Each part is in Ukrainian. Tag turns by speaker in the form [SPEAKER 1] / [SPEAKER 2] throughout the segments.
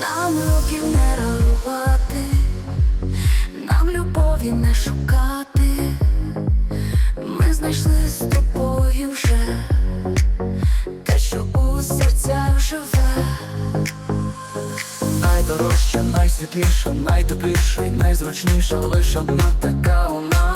[SPEAKER 1] Нам років не рахувати, нам любові не шукати. Ми знайшли з тобою вже те, що у серцях живе.
[SPEAKER 2] Найдорожча, найсвітліша, найтепліша найзручніша лиш одна така у нас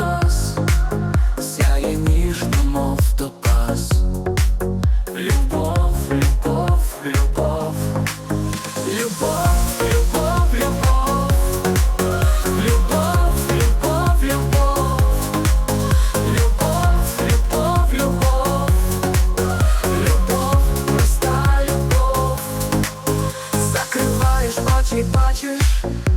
[SPEAKER 2] departure.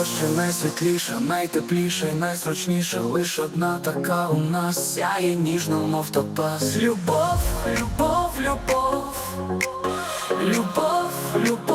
[SPEAKER 2] найдорожча, найсвітліша, найтепліша і найсрочніша. Лиш одна така у нас сяє ніжно, мов топас. Любов, любов, любов, любов, любов.